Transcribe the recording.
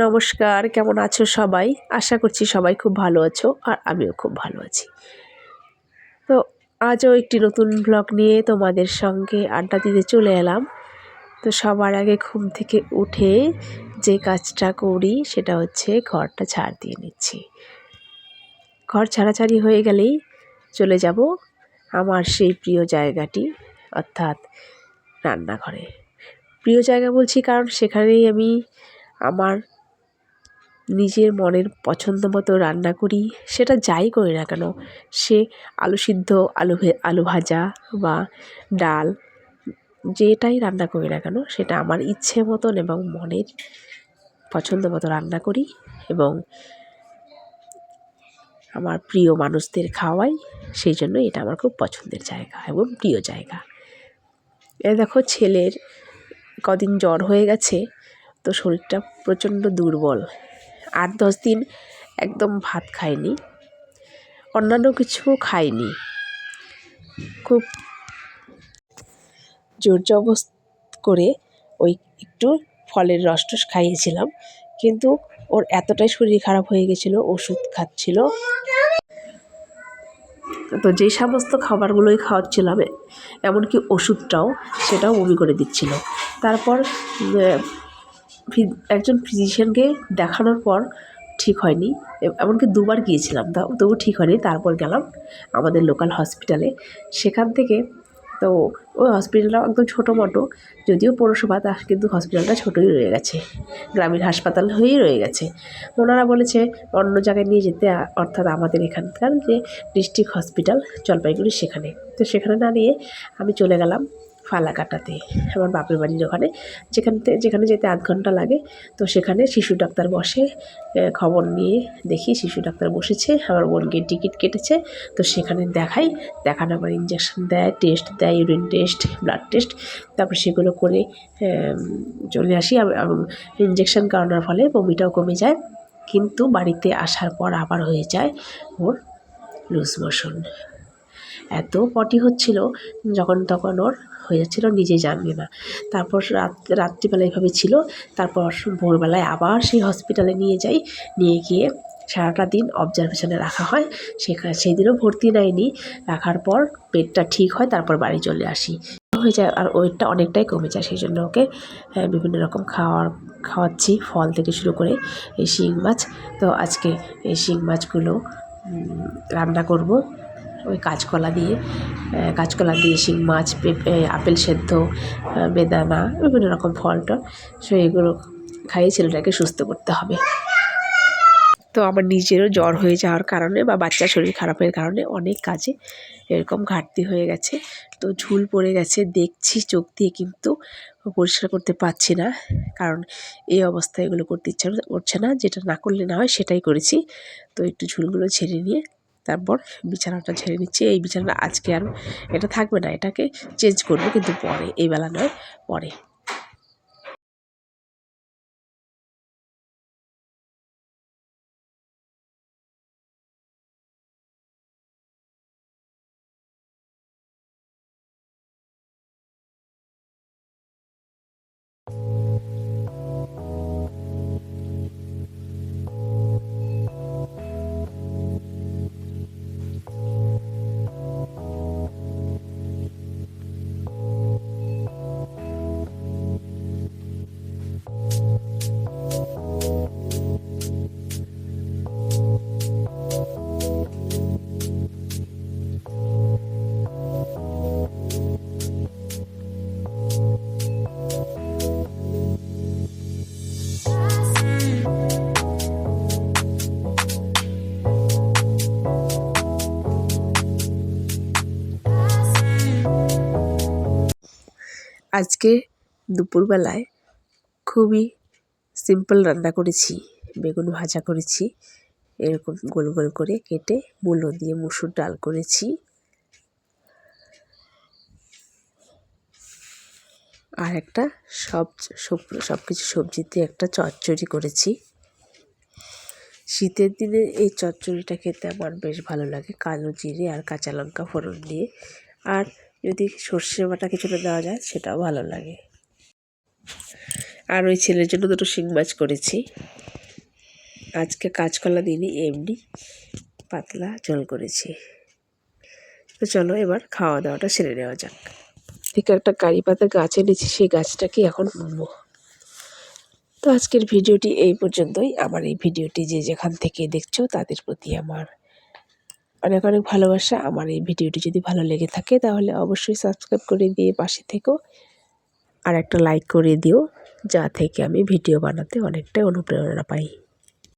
নমস্কার, কেমন আছো সবাই? আশা করছি সবাই খুব ভালো আছো আর আমিও খুব ভালো আছি। তো আজও একটি নতুন ব্লগ নিয়ে তোমাদের সঙ্গে আড্ডা দিতে চলে এলাম। তো সবার আগে ঘুম থেকে উঠে যে কাজটা করি সেটা হচ্ছে ঘরটা ছাড় দিয়ে নিচ্ছি। ঘর ছাড়াছাড়ি হয়ে গেলেই চলে যাব আমার সেই প্রিয় জায়গাটি, অর্থাৎ রান্নাঘরে। প্রিয় জায়গা বলছি কারণ সেখানেই আমি আমার নিজের মনের পছন্দ মতো রান্না করি, সেটা যাই করি না কেন। সে আলু সিদ্ধ, আলু আলু ভাজা বা ডাল, যেটাই রান্না করি না কেন, সেটা আমার ইচ্ছে মতন এবং মনের পছন্দ মতো রান্না করি এবং আমার প্রিয় মানুষদের খাওয়াই, সেই জন্য এটা আমার খুব পছন্দের জায়গা এবং প্রিয় জায়গা। এ দেখো ছেলের কদিন জ্বর হয়ে গেছে, তো শরীরটা প্রচণ্ড দুর্বল। আট, দশ দিন একদম ভাত খায়নি অন্যান্য কিছু খায়নি খুব জোর জবস্ত করে ওই একটু ফলের রস টস খাইয়েছিলাম। কিন্তু ওর এতটাই শরীর খারাপ হয়ে গেছিল, ওষুধ খাচ্ছিল। তো যে সমস্ত খাবারগুলোই খাওয়াচ্ছিলাম, এমনকি ওষুধটাও, সেটাও বমি করে দিচ্ছিল। তারপর একজন ফিজিশিয়ানকে দেখানোর পর ঠিক হয়নি। এমনকি দুবার গিয়েছিলাম তবু ঠিক হয়নি। তারপর গেলাম আমাদের লোকাল হসপিটালে সেখান থেকে তো ওই হসপিটালটা একদম ছোটো মোটো যদিও পৌরসভা, তা কিন্তু হসপিটালটা ছোটোই রয়ে গেছে। গ্রামীণ হাসপাতাল হয়েই রয়ে গেছে। ওনারা বলেছে, অন্য জায়গায় নিয়ে যেতে অর্থাৎ আমাদের এখানকার যে ডিস্ট্রিক্ট হসপিটাল জলপাইগুড়ি সেখানে। তো সেখানে না নিয়ে আমি চলে গেলাম। ফালাকাটাতে, আমার বাপের বাড়ির ওখানে। যেখান থেকে যেখানে যেতে আধ ঘণ্টা লাগে। তো সেখানে শিশু ডাক্তার বসে খবর নিয়ে দেখি শিশু ডাক্তার বসেছে আমার বোনকে টিকিট কেটেছে। তো সেখানে দেখাই দেখানোর পর ইঞ্জেকশন দেয় টেস্ট দেয় ইউরিন টেস্ট ব্লাড টেস্ট তারপর সেগুলো করে চলে আসি। এবং ইঞ্জেকশন করানোর ফলে বমিটাও কমে যায়। কিন্তু বাড়িতে আসার পর আবার হয়ে যায় ওর লুজ মোশন এত পটি হচ্ছিল যখন তখন ওর হয়ে যাচ্ছিল নিজে জানবে না। তারপর রাত, রাত্রিবেলা এভাবে ছিল। তারপর ভোরবেলায় আবার সেই হসপিটালে নিয়ে যাই। নিয়ে গিয়ে সারাটা দিন অবজারভেশনে রাখা হয়। সেখানে সেই দিনও ভর্তি নেয়নি। রাখার পর পেটটা ঠিক হয়, তারপর বাড়ি চলে আসি। হয়ে যায় আর ওয়েটটা অনেকটাই কমে যায়, সেই জন্য ওকে বিভিন্ন রকম খাওয়ার, খাওয়াচ্ছি, ফল থেকে শুরু করে এই শিং মাছ। তো আজকে এই শিং মাছগুলো রান্না করব। ওই কাঁচকলা দিয়ে কাঁচকলা দিয়ে শিং মাছ, পেঁপে, আপেল সেদ্ধ বেদানা, বিভিন্ন রকম ফল টল সো এগুলো খাইয়ে ছেলেটাকে সুস্থ করতে হবে। তো আমার নিজেরও জ্বর হয়ে যাওয়ার কারণে বা বাচ্চার শরীর খারাপের কারণে অনেক কাজে এরকম ঘাটতি হয়ে গেছে। তো ঝুল পড়ে গেছে, দেখছি চোখ দিয়ে কিন্তু পরিষ্কার করতে পারছি না, কারণ এই অবস্থায় এগুলো করতে ইচ্ছা করছে না, যেটা না করলে না হয় সেটাই করেছি। তো একটু ঝুলগুলো ছেড়ে নিয়ে তারপর বিছানাটা ঝেড়ে নিচ্ছি। এই বিছানাটা আজকে আর এটা থাকবে না, এটাকে চেঞ্জ করব কিন্তু পরে এইবেলা নয়, পরে। আজকে দুপুরবেলায় খুবই সিম্পল রান্না করেছি। বেগুন ভাজা করেছি, এরকম গোল গোল করে কেটে মূলো দিয়ে মুসুর ডাল করেছি। আর একটা সব সব কিছু সবজিতে একটা চচ্চড়ি করেছি। শীতের দিনে এই চচ্চড়িটা খেতে আমার বেশ ভালো লাগে, কালো জিরে আর কাঁচা লঙ্কা ফোড়ন দিয়ে। আর যদি সর্ষে বাটা কিছুটা দেওয়া যায়, সেটাও ভালো লাগে। আর ওই ছেলের জন্য দুটো শিং মাছ করেছি। আজকে কাঁচকলা দিনই এমনি পাতলা জল করেছি। তো চলো এবার খাওয়া দাওয়াটা সেরে নেওয়া যাক। ঠিক একটা কারি পাতা গাছ এনেছি, সেই গাছটাকে এখন উঠবো তো আজকের ভিডিওটি এই পর্যন্তই। আমার এই ভিডিওটি যে যেখান থেকে দেখছ, তাদের প্রতি আমার অনেক অনেক ভালোবাসা। আমার এই ভিডিওটি যদি ভালো লেগে থাকে তাহলে অবশ্যই সাবস্ক্রাইব করে দিয়ে পাশে থেকেও আর একটা লাইক করে দিও, যা থেকে আমি ভিডিও বানাতে অনেকটাই অনুপ্রেরণা পাই।